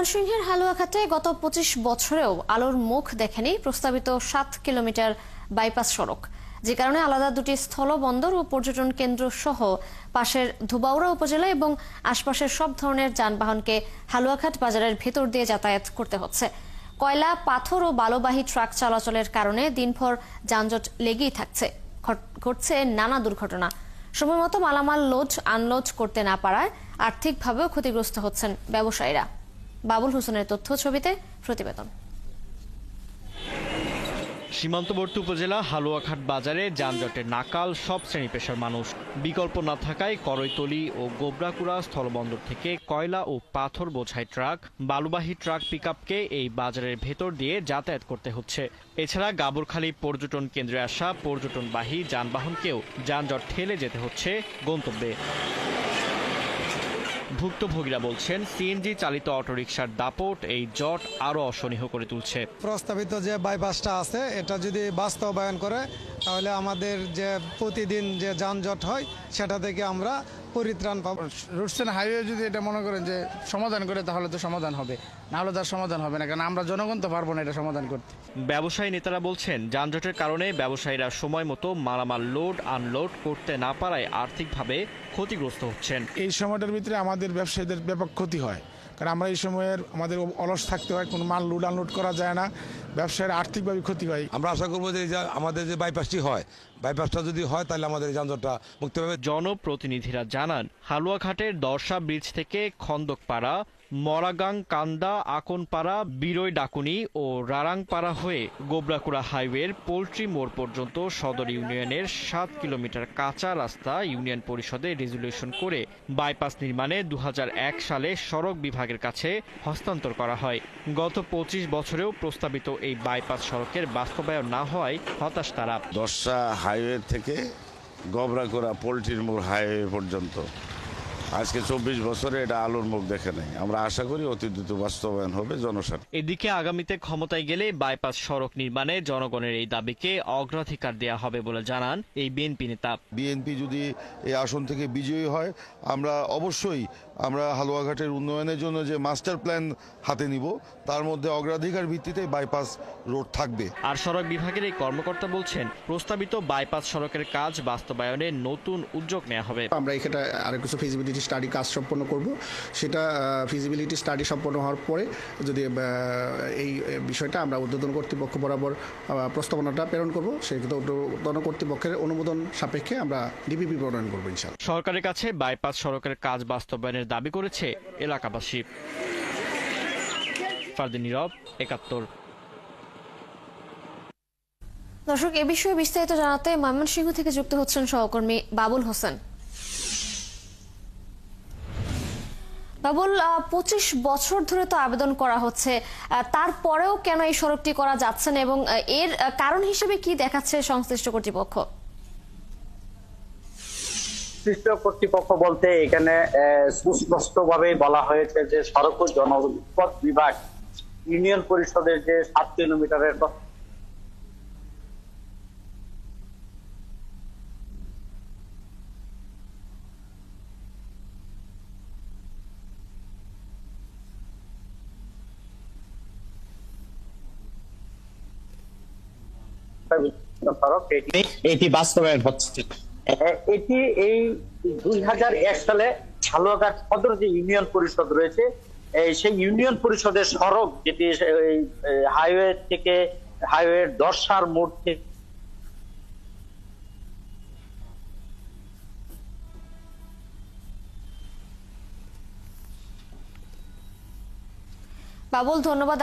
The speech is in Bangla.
ময়মনসিংহের হালুয়াঘাটে গত পঁচিশ বছরেও আলোর মুখ দেখেনি প্রস্তাবিত সাত কিলোমিটার বাইপাস সড়ক। যে কারণে আলাদা দুটি স্থলবন্দর ও পর্যটন কেন্দ্র সহ পাশের ধুবাউড়া উপজেলা এবং আশপাশের সব ধরনের যানবাহনকে হালুয়াঘাট বাজারের ভেতর দিয়ে যাতায়াত করতে হচ্ছে। কয়লা, পাথর ও বালুবাহী ট্রাক চলাচলের কারণে দিনভর যানজট লেগেই থাকছে। ঘট- ঘটছে নানা দুর্ঘটনা। সময় মতো মালামাল লোড, আনলোড করতে না পারায় আর্থিকভাবেও ক্ষতিগ্রস্ত হচ্ছেন ব্যবসায়ীরা। বাবুল হোসেনের তথ্য ছবিতে প্রতিবেদন। সীমান্তবর্তী উপজেলা হালুয়াঘাট বাজারে যানজটের নাকাল, সব শ্রেণি পেশার মানুষ। বিকল্প না থাকায় করৈতলি ও গোবরাকুড়া স্থলবন্দর থেকে কয়লা ও পাথর বোঝাই ট্রাক, বালুবাহী ট্রাক পিকআপকে এই বাজারের ভেতর দিয়ে যাতায়াত করতে হচ্ছে। এছাড়া গাবরখালী পর্যটন কেন্দ্রে আসা পর্যটনবাহী যানবাহনকেও যানজট ঠেলে যেতে হচ্ছে গন্তব্যে। ভুক্তভোগীরা বলছেন সিএনজি চালিত অটোরিকশার দাপট এই জট আরও অসনীহ করে তুলছে। প্রস্তাবিত যে বাইপাসটা আছে, এটা যদি বাস্তবায়ন করে তাহলে আমাদের যে প্রতিদিন যে যানজট হয় সেটা থেকে আমরা পরিত্রাণ পাবো। রুটসেন হাইওয়ে যদি এটা মনে করেন যে সমাধান করে তাহলে তো সমাধান হবে। না হলে তার সমাধান হবে না কারণ আমরা জনগণ তো পারব না এটা সমাধান করতে। ব্যবসায়ী নেতারা বলছেন যানজটের কারণে ব্যবসায়ীরা সময় মতো মালামাল লোড আনলোড করতে না পারায় আর্থিকভাবে ক্ষতিগ্রস্ত হচ্ছেন। এই সময়টার ভিতরে আমাদের ব্যবসায়ীদের ব্যাপক ক্ষতি হয়। কারণ আমরা এই সময়ের আমাদের অলস থাকতে হয় কোনো মাল লোড আনলোড করা যায় না ব্যবসায়ের আর্থিকভাবে ক্ষতি হয়। আমরা আশা করব যে আমাদের যে বাইপাসটি হয় বাইপাসটা যদি হয় তাহলে আমাদের এই যানজটটা মুক্ত হবে। জনপ্রতিনিধিরা জানান হালুয়াঘাটের দর্শা ব্রিজ থেকে খন্দকপাড়া মরাগাং, কান্দা, আকনপাড়া, বিরই, ডাকুনি ও রারাংপাড়া হয়ে গোবরাকুড়া হাইওয়ের পোল্ট্রি মোড় পর্যন্ত সদর ইউনিয়নের সাত কিলোমিটার কাঁচা রাস্তা ইউনিয়ন পরিষদে রেজুলেশন করে বাইপাস নির্মাণে দু হাজার এক সালে সড়ক বিভাগের কাছে হস্তান্তর করা হয়। গত পঁচিশ বছরেও প্রস্তাবিত এই বাইপাস সড়কের বাস্তবায়ন না হওয়ায় হতাশ তারা। দশটা হাইওয়ে থেকে গবরাকোড়া পোলট্রির মোড় হাইওয়ে পর্যন্ত আজকে চব্বিশ বছরে এটা আলোর মুখ দেখে নেই। আমরা আশা করি অতি দ্রুত বাস্তবায়ন হবে জনস্বার্থে এদিকে আগামীতে ক্ষমতায় গেলে বাইপাস সড়ক নির্মাণে জনগণের এই দাবিকে অগ্রাধিকার দেয়া হবে বলে জানান এই বিএনপি নেতা। বিএনপি যদি এই আসন থেকে বিজয়ী হয় আমরা অবশ্যই আমরা হালুয়াঘাটের উন্নয়নের জন্য যে মাস্টার প্ল্যান হাতে নিব তার মধ্যে অগ্রাধিকার ভিত্তিতে বাইপাস রোড থাকবে। আর সড়ক বিভাগের এই কর্মকর্তা বলছেন প্রস্তাবিত বাইপাস সড়কের কাজ বাস্তবায়নে নতুন উদ্যোগ নেওয়া হবে। আমরা এখানে আরও কিছু ফিজিবিলিটি স্টাডি কাজ সম্পন্ন করব সেটা ফিজিবিলিটি স্টাডি সম্পন্ন হওয়ার পরে যদি এই বিষয়টা আমরা উদ্বোধন কর্তৃপক্ষ বরাবর প্রস্তাবনাটা প্রেরণ করব সেই উদ্বোধন কর্তৃপক্ষের অনুমোদন সাপেক্ষে আমরা ডিপিপি প্রণয়ন করব ইনশাল্লাহ সরকারের কাছে বাইপাস সড়কের কাজ বাস্তবায়নের দাবি করেছে এলাকাবাসী। ফারদিন নীরব একাত্তর। দর্শক এ বিষয়ে বিস্তারিত জানাতে ময়মনসিংহ থেকে যুক্ত হচ্ছেন সহকর্মী বাবুল হোসেন। বাবুল পঁচিশ বছর ধরে তো আবেদন করা হচ্ছে। তারপরেও কেন এই সড়কটি করা যাচ্ছে না এবং এর কারণ হিসেবে কি দেখাচ্ছে সংশ্লিষ্ট কর্তৃপক্ষ? সংশ্লিষ্ট কর্তৃপক্ষ বলতে এখানে সুস্পষ্ট ভাবে বলা হয়েছে যে সড়ক ও জনপথ বিভাগ ইউনিয়ন পরিষদের যে সাত কিলোমিটারের এটি বাস্তবায়ন হচ্ছে। এটি এই দুই হাজার এক সালে হালুয়াঘাট সদর যে ইউনিয়ন পরিষদ রয়েছে সেই ইউনিয়ন পরিষদের সড়ক যেটি হাইওয়ে থেকে হাইওয়ে দশার মোড় থেকে বাবুল ধন্যবাদ